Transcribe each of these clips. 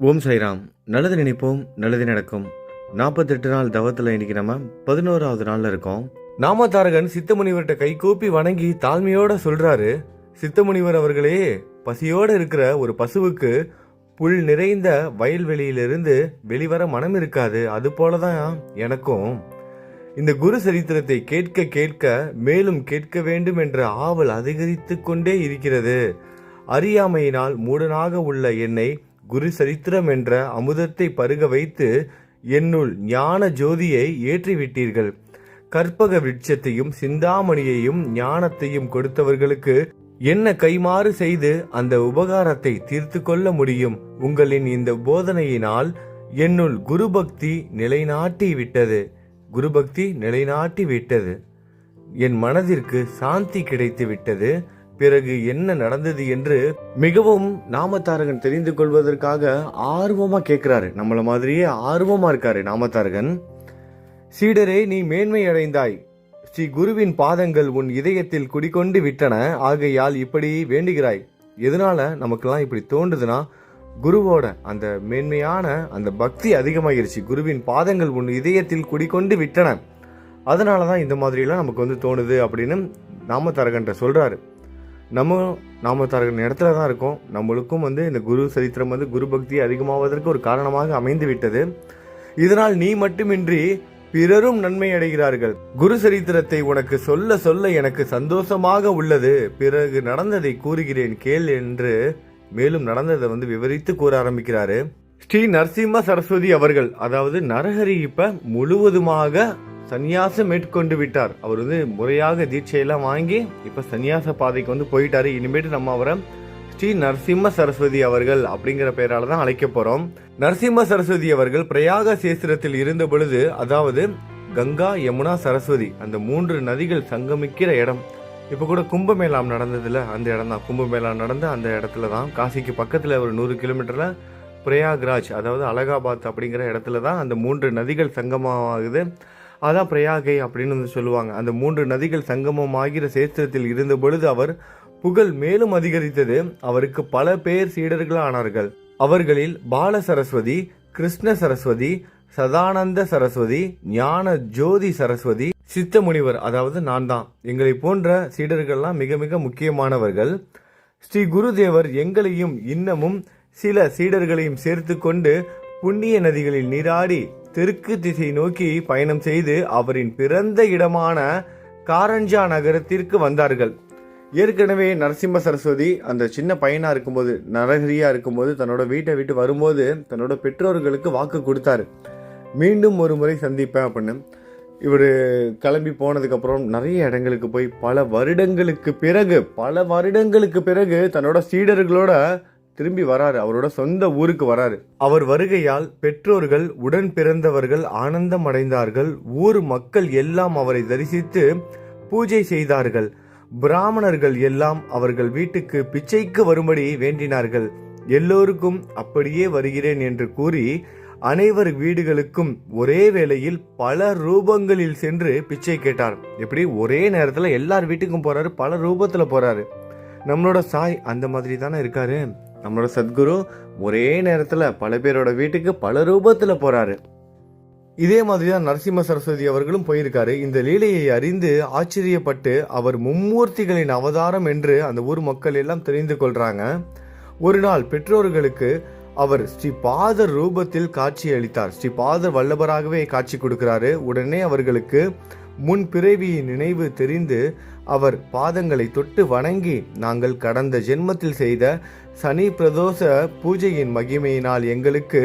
ஓம் சைராம் நல்லது நினைப்போம் நல்லது நடக்கும். நாற்பத்தெட்டு நாள் தவத்தில் இன்னைக்கு நம்ம பதினோராவது நாளில் இருக்கோம். நாமதாரகன் சித்தமுனிவர்கிட்ட கை கூப்பி வணங்கி தாழ்மையோட சொல்றாரு. சித்தமுனிவர் அவர்களே பசியோடு இருக்கிற ஒரு பசுவுக்கு புல் நிறைந்த வயல்வெளியிலிருந்து வெளிவர மனம் இருக்காது. அது போலதான் எனக்கும். இந்த குரு சரித்திரத்தை கேட்க கேட்க மேலும் கேட்க வேண்டும் என்ற ஆவல் அதிகரித்து கொண்டே இருக்கிறது. அறியாமையினால் மூடனாக உள்ள என்னை குரு சரித்திரம் என்ற அமுதத்தை பருக வைத்து என்னுள் ஞான ஜோதியை ஏற்றிவிட்டீர்கள். கற்பக விருட்சத்தையும் சிந்தாமணியையும் ஞானத்தையும் கொடுத்தவர்களுக்கு என்ன கைமாறு செய்து அந்த உபகாரத்தை தீர்த்து கொள்ள முடியும்? உங்களின் இந்த போதனையினால் என்னுள் குருபக்தி நிலைநாட்டி விட்டது குருபக்தி நிலைநாட்டி விட்டது என் மனதிற்கு சாந்தி கிடைத்து விட்டது பிறகு என்ன நடந்தது என்று மிகவும் நாமத்தாரகன் தெரிந்து கொள்வதற்காக ஆர்வமா கேட்கிறாரு நம்மள மாதிரியே ஆர்வமா இருக்காரு நாமத்தாரகன் சீடரே நீ மேன்மை அடைந்தாய். ஸ்ரீ குருவின் பாதங்கள் உன் இதயத்தில் குடிக்கொண்டு விட்டன. ஆகையால் இப்படி வேண்டுகிறாய். எதனால நமக்கெல்லாம் இப்படி தோன்றுதுன்னா குருவோட அந்த மேன்மையான அந்த பக்தி அதிகமாகிருச்சு. குருவின் பாதங்கள் உன் இதயத்தில் குடிக்கொண்டு விட்டன. அதனால தான் இந்த மாதிரிலாம் நமக்கு வந்து தோணுது அப்படின்னு நாமத்தாரகன்ட்ட சொல்கிறாரு நம்ம நாமத்தாரகன் இடத்துல தான் இருக்கோம். நம்மளுக்கும் வந்து இந்த குரு சரித்திரம் வந்து குரு பக்தி அதிகமாவதற்கு ஒரு காரணமாக அமைந்து விட்டது. இதனால் நீ மட்டுமின்றி பிறரும் நன்மை அடைகிறார்கள். குரு சரித்திரத்தை உனக்கு சொல்ல சொல்ல எனக்கு சந்தோஷமாக உள்ளது. பிறகு நடந்ததை கூறுகிறேன் கேள் என்று மேலும் நடந்ததை வந்து விவரித்து கூற ஆரம்பிக்கிறாரு. ஸ்ரீ நரசிம்ம சரஸ்வதி அவர்கள் அதாவது நரஹரி இப்ப முழுவதுமாக சந்நியாசம் மேற்கொண்டு விட்டார். அவர் வந்து முறையாக தீட்சையெல்லாம் வாங்கி இப்ப சன்னியாச பாதைக்கு வந்து போயிட்டாரு. இனிமேட்டு நம்ம அவரை ஸ்ரீ நரசிம்ம சரஸ்வதி அவர்கள் அப்படிங்கிற பெயரால தான் அழைக்க போறோம். நரசிம்ம சரஸ்வதி அவர்கள் பிரயாக சேஸ்திரத்தில் இருந்த பொழுது அதாவது கங்கா யமுனா சரஸ்வதி அந்த மூன்று நதிகள் சங்கமிக்கிற இடம். இப்போ கூட கும்பமேளாம் நடந்ததுல அந்த இடம் தான். கும்பமேளா நடந்த அந்த இடத்துல தான் காசிக்கு பக்கத்தில் ஒரு நூறு கிலோமீட்டர்ல பிரயாக்ராஜ் அதாவது அலகாபாத் அப்படிங்கிற இடத்துல தான் அந்த மூன்று நதிகள் சங்கமாகுது. அதான் பிரயாகை அப்படின்னு வந்து சொல்லுவாங்க. அந்த மூன்று நதிகள் சங்கமம் ஆகிற சேத்திரத்தில் இருந்த பொழுது அவர் புகழ் மேலும் அதிகரித்தது. அவருக்கு பல பேர் சீடர்கள் ஆனார்கள் அவர்களில் பால சரஸ்வதி கிருஷ்ண சரஸ்வதி சதானந்த சரஸ்வதி ஞான ஜோதி சரஸ்வதி சித்த முனிவர் அதாவது நான் தான். எங்களை போன்ற சீடர்கள்லாம் மிக மிக முக்கியமானவர்கள். ஸ்ரீ குருதேவர் எங்களையும் இன்னமும் சில சீடர்களையும் சேர்த்து கொண்டு புண்ணிய நதிகளில் நீராடி தெற்கு திசை நோக்கி பயணம் செய்து அவரின் பிறந்த இடமான காரஞ்சா நகரத்திற்கு வந்தார்கள். ஏற்கனவே நரசிம்ம சரஸ்வதி அந்த சின்ன பையனாக இருக்கும்போது நரகரியாக இருக்கும்போது தன்னோட வீட்டை விட்டு வரும்போது தன்னோட பெற்றோர்களுக்கு வாக்கு கொடுத்தாரு. மீண்டும் ஒரு முறை சந்திப்பேன் அப்படின்னு. இவர் கிளம்பி போனதுக்கப்புறம் நிறைய இடங்களுக்கு போய் பல வருடங்களுக்கு பிறகு பல வருடங்களுக்கு பிறகு தன்னோட சீடர்களோட திரும்பி வராரு. அவரோட சொந்த ஊருக்கு வராரு. அவர் வருகையால் பெற்றோர்கள் உடன் பிறந்தவர்கள் ஆனந்தம் அடைந்தார்கள் ஊர் மக்கள் எல்லாம் அவரை தரிசித்து பூஜை செய்தார்கள். பிராமணர்கள் எல்லாம் அவர்கள் வீட்டுக்கு பிச்சைக்கு வரும்படி வேண்டினார்கள். எல்லோருக்கும் அப்படியே வருகிறேன் என்று கூறி அனைவர் வீடுகளுக்கும் ஒரே வேளையில் பல ரூபங்களில் சென்று பிச்சை கேட்டார். எப்படி? ஒரே நேரத்தில் எல்லார் வீட்டுக்கும் போறாரு பல ரூபத்தில் போறாரு. நம்மளோட சாய் அந்த மாதிரி தானே இருக்காரு? நம்மளோட சத்குரு ஒரே நேரத்தில் பல பேரோட வீட்டுக்கு பல ரூபத்தில் போகிறாரு இதே மாதிரி தான் நரசிம்ம சரஸ்வதி அவர்களும் போயிருக்காரு. இந்த லீலையை அறிந்து ஆச்சரியப்பட்டு அவர் மும்மூர்த்திகளின் அவதாரம் என்று அந்த ஊர் மக்கள் எல்லாம் தெரிந்து கொள்றாங்க. ஒரு நாள் பெற்றோர்களுக்கு அவர் ஸ்ரீ பாதர் ரூபத்தில் காட்சி அளித்தார். ஸ்ரீ பாதர் வல்லபராகவே காட்சி கொடுக்கிறாரு. உடனே அவர்களுக்கு முன் பிறவியின் நினைவு தெரிந்து அவர் பாதங்களை தொட்டு வணங்கி நாங்கள் கடந்த ஜென்மத்தில் செய்த சனி பிரதோஷ பூஜையின் மகிமையினால் எங்களுக்கு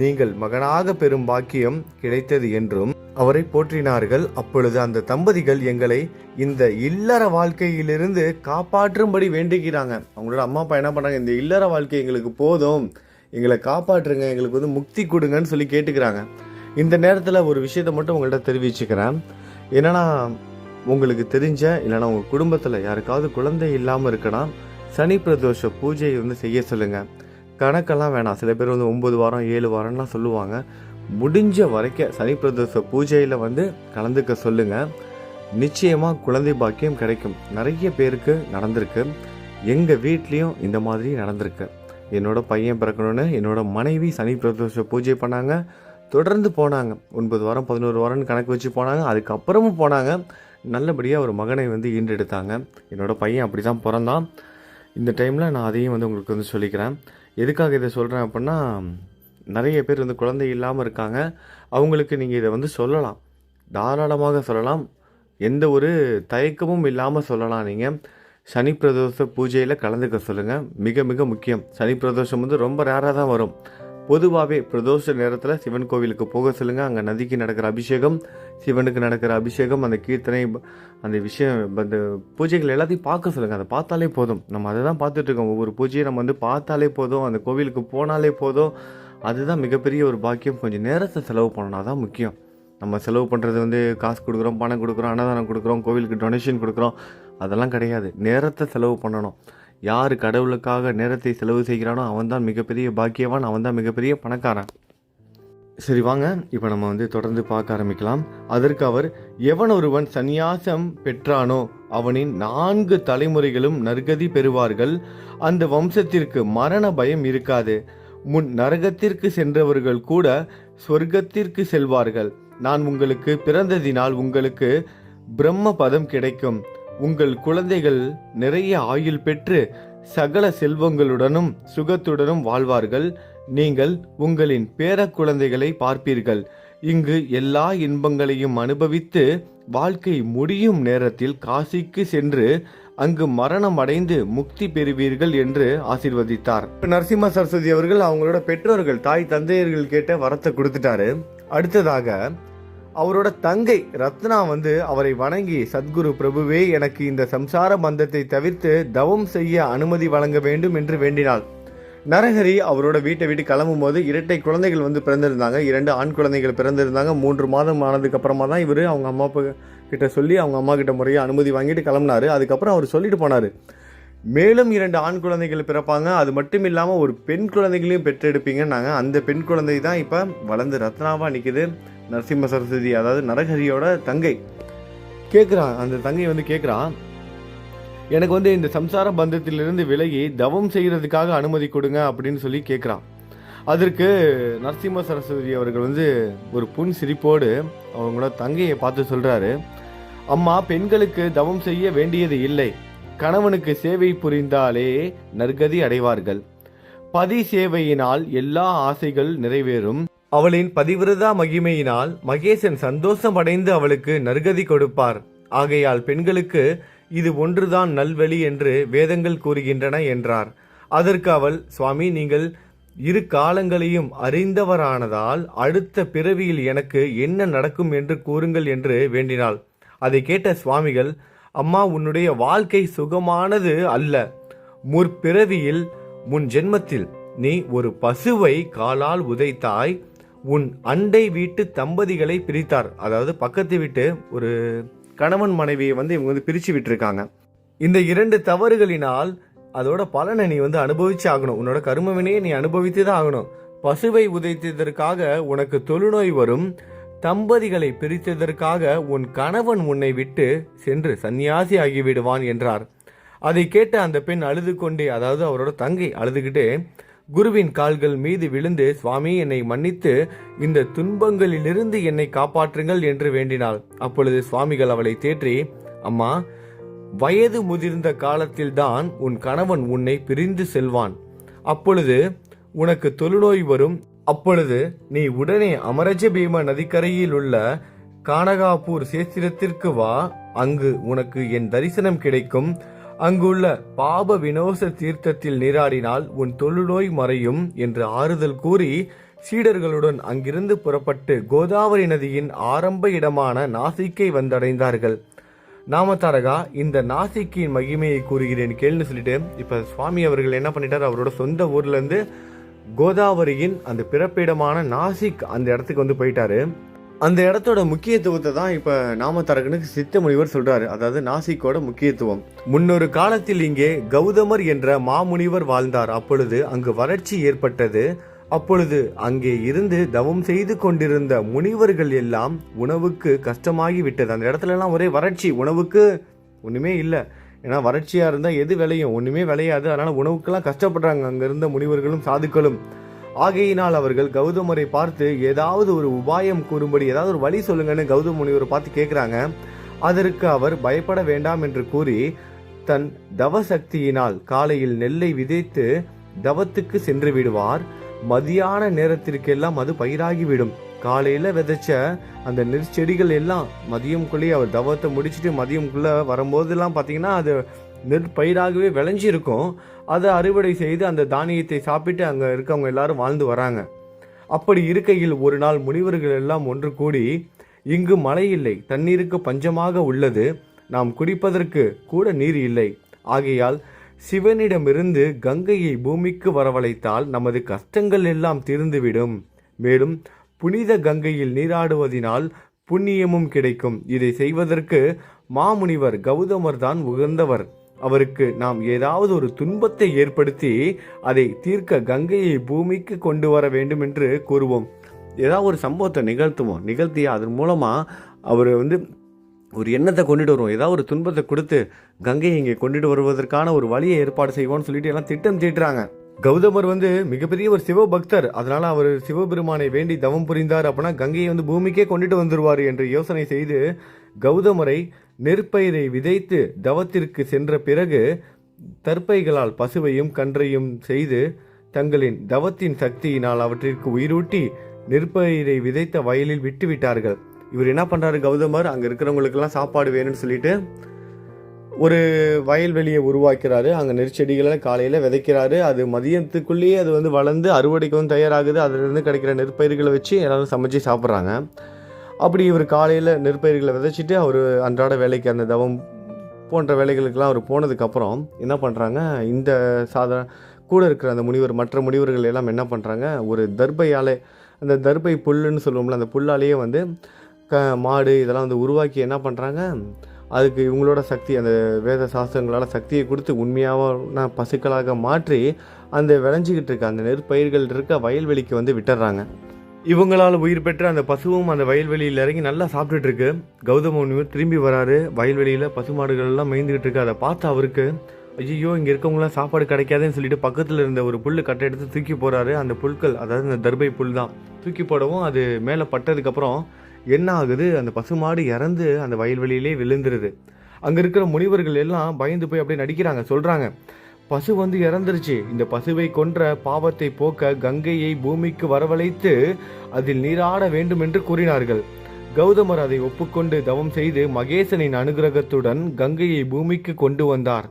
நீங்கள் மகனாக பெறும் பாக்கியம் கிடைத்தது என்றும் அவரை போற்றினார்கள். அப்பொழுது அந்த தம்பதிகள் எங்களை இந்த இல்லற வாழ்க்கையிலிருந்து காப்பாற்றும்படி வேண்டுகிறாங்க. அவங்களோட அம்மா அப்பா என்ன பண்ணாங்க? இந்த இல்லற வாழ்க்கை எங்களுக்கு போதும். எங்களை காப்பாற்றுங்க எங்களுக்கு வந்து முக்தி கொடுங்கன்னு சொல்லி கேட்டுக்கிறாங்க. இந்த நேரத்தில் ஒரு விஷயத்தை மட்டும் உங்கள்கிட்ட தெரிவிச்சுக்கிறேன். என்னென்னா உங்களுக்கு தெரிஞ்ச இல்லைன்னா உங்கள் குடும்பத்தில் யாருக்காவது குழந்தை இல்லாமல் இருக்கனா சனி பிரதோஷ பூஜையை வந்து செய்ய சொல்லுங்கள் கணக்கெல்லாம் வேணாம். சில பேர் வந்து ஒம்பது வாரம் ஏழு வாரம்லாம் சொல்லுவாங்க. முடிஞ்ச வரைக்கும் சனி பிரதோஷ பூஜையில் வந்து கலந்துக்க சொல்லுங்கள் நிச்சயமாக குழந்தை பாக்கியம் கிடைக்கும். நிறைய பேருக்கு நடந்திருக்கு. எங்கள் வீட்லேயும் இந்த மாதிரி நடந்திருக்கு. என்னோட பையன் பிறக்கணும்னு என்னோட மனைவி சனி பிரதோஷ பூஜை பண்ணாங்க. தொடர்ந்து போனாங்க. ஒன்பது வாரம் பதினோரு வாரம்னு கணக்கு வச்சு போனாங்க. அதுக்கப்புறமும் போனாங்க. நல்லபடியாக ஒரு மகனை வந்து ஈண்டெடுத்தாங்க என்னோட பையன் அப்படி தான் பிறந்தான். இந்த டைமில் நான் அதையும் வந்து உங்களுக்கு வந்து சொல்லிக்கிறேன். எதுக்காக இதை சொல்கிறேன் அப்படின்னா நிறைய பேர் வந்து குழந்தை இல்லாமல் இருக்காங்க. அவங்களுக்கு நீங்கள் இதை வந்து சொல்லலாம். தாராளமாக சொல்லலாம். எந்த ஒரு தயக்கமும் இல்லாமல் சொல்லலாம் நீங்கள் சனி பிரதோஷ பூஜையில் கலந்துக்க சொல்லுங்கள் மிக மிக முக்கியம். சனி பிரதோஷம் வந்து ரொம்ப ரேராக தான் வரும். பொதுவாகவே பிரதோஷ நேரத்தில் சிவன் கோவிலுக்கு போக சொல்லுங்கள் அங்கே நதிக்கு நடக்கிற அபிஷேகம் சிவனுக்கு நடக்கிற அபிஷேகம் அந்த கீர்த்தனை அந்த விஷயம் அந்த பூஜைகள் எல்லாத்தையும் பார்க்க சொல்லுங்கள் அதை பார்த்தாலே போதும். நம்ம அதை தான் பார்த்துட்ருக்கோம். ஒவ்வொரு பூஜையை நம்ம வந்து பார்த்தாலே போதும். அந்த கோவிலுக்கு போனாலே போதும். அதுதான் மிகப்பெரிய ஒரு பாக்கியம். கொஞ்சம் நேரத்தை செலவு பண்ணணும். அதான் முக்கியம். நம்ம செலவு பண்ணுறது வந்து காசு கொடுக்குறோம் பணம் கொடுக்குறோம் அன்னதானம் கொடுக்குறோம் கோவிலுக்கு டொனேஷன் கொடுக்குறோம். அதெல்லாம் கிடையாது. நேரத்தை செலவு பண்ணணும். யார் கடவுளுக்காக நேரத்தை செலவு செய்கிறானோ அவன் தான் மிகப்பெரிய பாக்கியவான் அவன் தான் மிகப்பெரிய பணக்காரன். சரி வாங்க. இப்போ நம்ம வந்து தொடர்ந்து பார்க்க ஆரம்பிக்கலாம். அதற்கு அவர் எவன் ஒருவன் சந்நியாசம் பெற்றானோ அவனின் நான்கு தலைமுறைகளும் நற்கதி பெறுவார்கள். அந்த வம்சத்திற்கு மரண பயம் இருக்காது. முன் நரகத்திற்கு சென்றவர்கள் கூட சொர்க்கத்திற்கு செல்வார்கள். நான் உங்களுக்கு பிறந்ததினால் உங்களுக்கு பிரம்ம பதம் கிடைக்கும். உங்கள் குழந்தைகள் நிறைய ஆயுள் பெற்று சகல செல்வங்களுடனும் சுகத்துடனும் வாழ்வார்கள். நீங்கள் உங்களின் பேர குழந்தைகளை பார்ப்பீர்கள். இங்கு எல்லா இன்பங்களையும் அனுபவித்து வாழ்க்கை முடியும் நேரத்தில் காசிக்கு சென்று அங்கு மரணம் அடைந்து முக்தி பெறுவீர்கள் என்று ஆசிர்வதித்தார். நரசிம்ம சரஸ்வதி அவர்கள் அவங்களோட பெற்றோர்கள் தாய் தந்தையர்கள் கேட்ட வரத்தை கொடுத்துட்டாரு. அடுத்ததாக அவரோட தங்கை ரத்னா வந்து அவரை வணங்கி சத்குரு பிரபுவே எனக்கு இந்த சம்சார பந்தத்தை தவிர்த்து தவம் செய்ய அனுமதி வழங்க வேண்டும் என்று வேண்டினாள். நரஹரி அவரோட வீட்டை விட்டு கிளம்பும் போது இரட்டை குழந்தைகள் வந்து பிறந்திருந்தாங்க. இரண்டு ஆண் குழந்தைகள் பிறந்திருந்தாங்க. மூன்று மாதம் ஆனதுக்கு அப்புறமா தான் இவர் அவங்க அம்மா அப்பா கிட்ட சொல்லி அவங்க அம்மா கிட்ட முறையாக அனுமதி வாங்கிட்டு கிளம்புனாரு. அதுக்கப்புறம் அவர் சொல்லிட்டு போனாரு. மேலும் இரண்டு ஆண் குழந்தைகள் பிறப்பாங்க. அது மட்டும் இல்லாமல் ஒரு பெண் குழந்தைகளையும் பெற்றெடுப்பீங்கன்னாங்க. அந்த பெண் குழந்தை தான் இப்போ வளர்ந்து ரத்னாவாக நிற்கிது நரசிம்ம சரஸ்வதி அதாவது நரஹரியோட தங்கை. கேட்குறான் அந்த தங்கை வந்து கேட்குறான் எனக்கு வந்து இந்த சம்சார பந்தத்திலிருந்து விலகி தவம் செய்கிறதுக்காக அனுமதி கொடுங்க அப்படின்னு சொல்லி கேட்குறான் அதற்கு நரசிம்ம சரஸ்வதி அவர்கள் வந்து ஒரு புன் சிரிப்போடு அவங்களோட தங்கையை பார்த்து சொல்கிறாரு அம்மா பெண்களுக்கு தவம் செய்ய வேண்டியது இல்லை. கணவனுக்கு சேவை புரிந்தாலே நற்கதி அடைவார்கள். பதி சேவையினால் எல்லா ஆசைகள் நிறைவேறும். அவளின் பதிவிரதா மகிமையினால் மகேசன் சந்தோஷம் அடைந்து அவளுக்கு நற்கதி கொடுப்பார். ஆகையால் பெண்களுக்கு இது ஒன்றுதான் நல்வழி என்று வேதங்கள் கூறுகின்றன என்றார். அதற்கு அவள் சுவாமி நீங்கள் இரு காலங்களையும் அறிந்தவரானதால் அடுத்த பிறவியில் எனக்கு என்ன நடக்கும் என்று கூறுங்கள் என்று வேண்டினாள். அதை கேட்ட சுவாமிகள் அம்மா உன்னுடைய வாழ்க்கை சுகமானது அல்ல. முற்பிறவியில் முன் ஜென்மத்தில் நீ ஒரு பசுவை காலால் உதைத்தாய். உன் அண்டை வீட்டு தம்பதிகளை பிரித்தார். அதாவது பக்கத்து வீட்டு ஒரு கணவன் மனைவியை வந்து இவங்க வந்து பிரித்து விட்டுருக்காங்க. இந்த இரண்டு தவறுகளினால் அதோட பலனை நீ வந்து அனுபவிச்சு ஆகணும். உன்னோட கருமவினையை நீ அனுபவித்து தான் ஆகணும். பசுவை உதைத்ததற்காக உனக்கு தொழுநோய் வரும். தம்பதிகளை பிரித்ததற்காக உன் கணவன் உன்னை விட்டு சென்று சந்நியாசி ஆகிவிடுவான் என்றார். அதை கேட்ட அந்த பெண் அழுது கொண்டே அதாவது அவரோட தங்கை அழுதுகிட்டே குருவின் கால்கள் மீது விழுந்து சுவாமி என்னை மன்னித்து இந்த துன்பங்களிலிருந்து என்னை காப்பாற்றுங்கள் என்று வேண்டினாள். அப்பொழுது சுவாமிகள் அவளை தேற்றி அம்மா வயது முதிர்ந்த காலத்தில்தான் உன் கணவன் உன்னை பிரிந்து செல்வான். அப்பொழுது உனக்கு தொழுநோய் வரும். அப்பொழுது நீ உடனே அமரஜ பீம நதிக்கரையில் உள்ள கானகாபூர் சேத்திரத்திற்கு வா. அங்கு உனக்கு என் தரிசனம் கிடைக்கும். அங்குள்ள பாப வினோச தீர்த்தத்தில் நீராடினால் உன் தொழுநோய் மறையும் என்று ஆறுதல் கூறி சீடர்களுடன் அங்கிருந்து புறப்பட்டு கோதாவரி நதியின் ஆரம்ப இடமான நாசிக்கை வந்தடைந்தார்கள். நாமதாரகா இந்த நாசிக்கின் மகிமையை கூறுகிறேன் கேள்னு சொல்லிட்டு இப்ப சுவாமி அவர்கள் என்ன பண்ணிட்டார்? அவரோட சொந்த ஊர்ல இருந்து கோதாவரியின் அந்த பிறப்பிடமான நாசிக் அந்த இடத்துக்கு வந்து போயிட்டாரு. அந்த இடத்தோட முக்கியத்துவத்தை தான் இப்ப நாமதரகனுக்கு சித்த முனிவர் சொல்றாரு. அதாவது நாசிக்கோட முக்கியத்துவம். முன்னொரு காலத்தில் இங்கே கௌதமர் என்ற மாமுனிவர் வாழ்ந்தார். அப்பொழுது அங்கு வறட்சி ஏற்பட்டது. அப்பொழுது அங்கே இருந்து தவம் செய்து கொண்டிருந்த முனிவர்கள் எல்லாம் உணவுக்கு கஷ்டமாகி விட்டது அந்த இடத்துல எல்லாம் ஒரே வறட்சி. உணவுக்கு ஒன்றுமே இல்லை. ஏன்னா வறட்சியாக இருந்தால் எது விளையும்? ஒன்றுமே விளையாது. அதனால் உணவுக்கெல்லாம் கஷ்டப்படுறாங்க. அங்கே இருந்த முனிவர்களும் சாதுக்களும். ஆகையினால் அவர்கள் கௌதமரை பார்த்து ஏதாவது ஒரு உபாயம் கூறும்படி ஏதாவது ஒரு வழி சொல்லுங்கன்னு கௌதம முனிவரை பார்த்து கேட்குறாங்க அதற்கு அவர் பயப்பட வேண்டாம் என்று கூறி தன் தவசக்தியினால் காலையில் நெல்லை விதைத்து தவத்துக்கு சென்று விடுவார். மதியான நேரத்திற்கெல்லாம் அது பயிராகிவிடும். காலையில் விதைச்ச அந்த நெற்செடிகள் எல்லாம் மதியம்குள்ளேயே அவர் தவத்தை முடிச்சுட்டு மதியம்குள்ள வரும்போதெல்லாம் பார்த்தீங்கன்னா அது நெற்பயிராகவே விளைஞ்சிருக்கும். அதை அறுவடை செய்து அந்த தானியத்தை சாப்பிட்டு அங்கே இருக்கவங்க எல்லாரும் வாழ்ந்து வராங்க. அப்படி இருக்கையில் ஒரு நாள் முனிவர்கள் எல்லாம் ஒன்று கூடி இங்கு மழை இல்லை தண்ணீருக்கு பஞ்சமாக உள்ளது. நாம் குடிப்பதற்கு கூட நீர் இல்லை. ஆகையால் சிவனிடமிருந்து கங்கையை பூமிக்கு வரவழைத்தால் நமது கஷ்டங்கள் எல்லாம் தீர்ந்துவிடும். மேலும் புனித கங்கையில் நீராடுவதினால் புண்ணியமும் கிடைக்கும். இதை செய்வதற்கு மாமுனிவர் கௌதமர் தான் உகந்தவர். அவருக்கு நாம் ஏதாவது ஒரு துன்பத்தை ஏற்படுத்தி அதை தீர்க்க கங்கையை பூமிக்கு கொண்டு வர வேண்டும் என்று கூறுவோம். ஏதாவது ஒரு சம்பவத்தை நிகழ்த்துவோம். நிகழ்த்தி அதன் மூலமாக அவர் வந்து ஒரு எண்ணத்தை கொண்டுட்டு வருவோம். ஏதாவது ஒரு துன்பத்தை கொடுத்து கங்கையை இங்கே கொண்டுட்டு வருவதற்கான ஒரு வழியை ஏற்பாடு செய்வோம்னு சொல்லிட்டு எல்லாம் திட்டம் தீட்டுறாங்க. கௌதமர் வந்து மிகப்பெரிய ஒரு சிவபக்தர். அதனால அவர் சிவபெருமானை வேண்டி தவம் புரிந்தார் அப்படின்னா கங்கையை வந்து பூமிக்கே கொண்டுட்டு வந்துருவார் என்று யோசனை செய்து கௌதமரை நெற்பயிரை விதைத்து தவத்திற்கு சென்ற பிறகு தற்பைகளால் பசுவையும் கன்றையும் செய்து தங்களின் தவத்தின் சக்தியினால் அவற்றிற்கு உயிரூட்டி நெற்பயிரை விதைத்த வயலில் விட்டு விட்டார்கள் இவர் என்ன பண்ணுறாரு கௌதமர்? அங்கே இருக்கிறவங்களுக்கெல்லாம் சாப்பாடு வேணும்னு சொல்லிட்டு ஒரு வயல்வெளியை உருவாக்கிறாரு. அங்கே நெற்செடிகளை காலையில் விதைக்கிறாரு. அது மதியத்துக்குள்ளேயே அது வந்து வளர்ந்து அறுவடைக்கும் தயாராகுது. அதிலிருந்து கிடைக்கிற நெற்பயிர்களை வச்சு எல்லாரும் சமைச்சு சாப்பிட்றாங்க. அப்படி இவர் காலையில் நெற்பயிர்களை விதைச்சிட்டு அவர் அன்றாட வேலைக்கு அந்த தவம் போன்ற வேலைகளுக்கெல்லாம் அவர் போனதுக்கப்புறம் என்ன பண்ணுறாங்க இந்த சாதாரண கூட இருக்கிற அந்த முனிவர் மற்ற முனிவர்கள் எல்லாம் என்ன பண்ணுறாங்க ஒரு தர்பையாலே அந்த தர்பை புல்லுன்னு சொல்லுவோம்ல அந்த புல்லாலேயே வந்து க மாடு இதெல்லாம் வந்து உருவாக்கி என்ன பண்ணுறாங்க அதுக்கு இவங்களோட சக்தி அந்த வேத சாஸ்திரங்களால் சக்தியை கொடுத்து உண்மையான பசுக்களாக மாற்றி அந்த விளைஞ்சிக்கிட்டு இருக்க அந்த நெற்பயிர்கள் இருக்க வயல்வெளிக்கு வந்து விட்டுறாங்க. இவங்களால் உயிர் பெற்ற அந்த பசுவும் அந்த வயல்வெளியில் இறங்கி நல்லா சாப்பிட்டுட்டு இருக்கு. கௌதம முனிவர் திரும்பி வராரு. வயல்வெளியில் பசுமாடுகள் எல்லாம் மேய்ந்துகிட்டு இருக்கு. அதை பார்த்து அவருக்கு ஐயோ இங்கே இருக்கவங்களாம் சாப்பாடு கிடைக்காதுன்னு சொல்லிட்டு பக்கத்தில் இருந்த ஒரு புல் கட்டை எடுத்து தூக்கி போறாரு. அந்த புல்கள் அதாவது இந்த தர்பை புல் தான். தூக்கி போடவும் அது மேலே பட்டதுக்கப்புறம் என்ன ஆகுது? அந்த பசுமாடு இறந்து அந்த வயல்வெளியிலே விழுந்துருது. அங்கே இருக்கிற முனிவர்கள் எல்லாம் பயந்து போய் அப்படியே நடிக்கிறாங்க சொல்கிறாங்க பசு வந்து இறந்துருச்சு. இந்த பசுவை கொன்ற பாவத்தை போக்க கங்கையை பூமிக்கு வரவழைத்து அதில் நீராட வேண்டும் என்று கூறினார்கள். கௌதமர் அதை ஒப்புக்கொண்டு தவம் செய்து மகேசனின் அனுகிரகத்துடன் கங்கையை பூமிக்கு கொண்டு வந்தார்.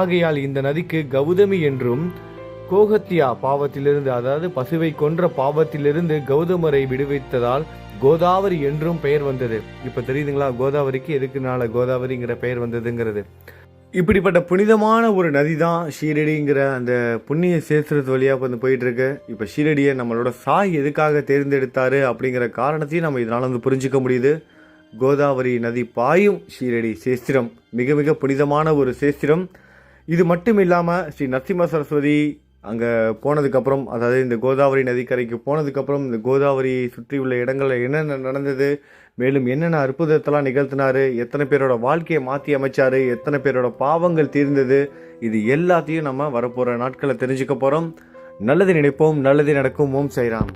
ஆகையால் இந்த நதிக்கு கௌதமி என்றும் கோகத்தியா பாவத்திலிருந்து அதாவது பசுவை கொன்ற பாவத்திலிருந்து கௌதமரை விடுவித்ததால் கோதாவரி என்றும் பெயர் வந்தது. இப்ப தெரியுதுங்களா கோதாவரிக்கு எதுக்குனால கோதாவரிங்கிற பெயர் வந்ததுங்கிறது? இப்படிப்பட்ட புனிதமான ஒரு நதி தான் ஷீரடிங்கிற அந்த புண்ணிய சேத்திரத்து வழியாக வந்து போயிட்டுருக்கு. இப்போ ஷீரடியை நம்மளோட சாய் எதுக்காக தேர்ந்தெடுத்தாரு அப்படிங்கிற காரணத்தையும் நம்ம இதனால் வந்து புரிஞ்சுக்க முடியுது. கோதாவரி நதி பாயும் ஷீரடி சேஸ்திரம் மிக மிக புனிதமான ஒரு சேஸ்திரம். இது மட்டும் இல்லாமல் ஸ்ரீ நரசிம்ம சரஸ்வதி அங்கே போனதுக்கப்புறம் அதாவது இந்த கோதாவரி நதிக்கரைக்கு போனதுக்கப்புறம் இந்த கோதாவரியை சுற்றி உள்ள இடங்களில் என்னென்ன நடந்தது மேலும் என்னென்ன அற்புதத்தெல்லாம் நிகழ்த்தினார் எத்தனை பேரோட வாழ்க்கையை மாற்றி அமைச்சாரு எத்தனை பேரோட பாவங்கள் தீர்ந்தது இது எல்லாத்தையும் நம்ம வரப்போகிற நாட்களை தெரிஞ்சுக்க போகிறோம் நல்லது நினைப்போம் நல்லது நடக்கும். ஓம் சைராம்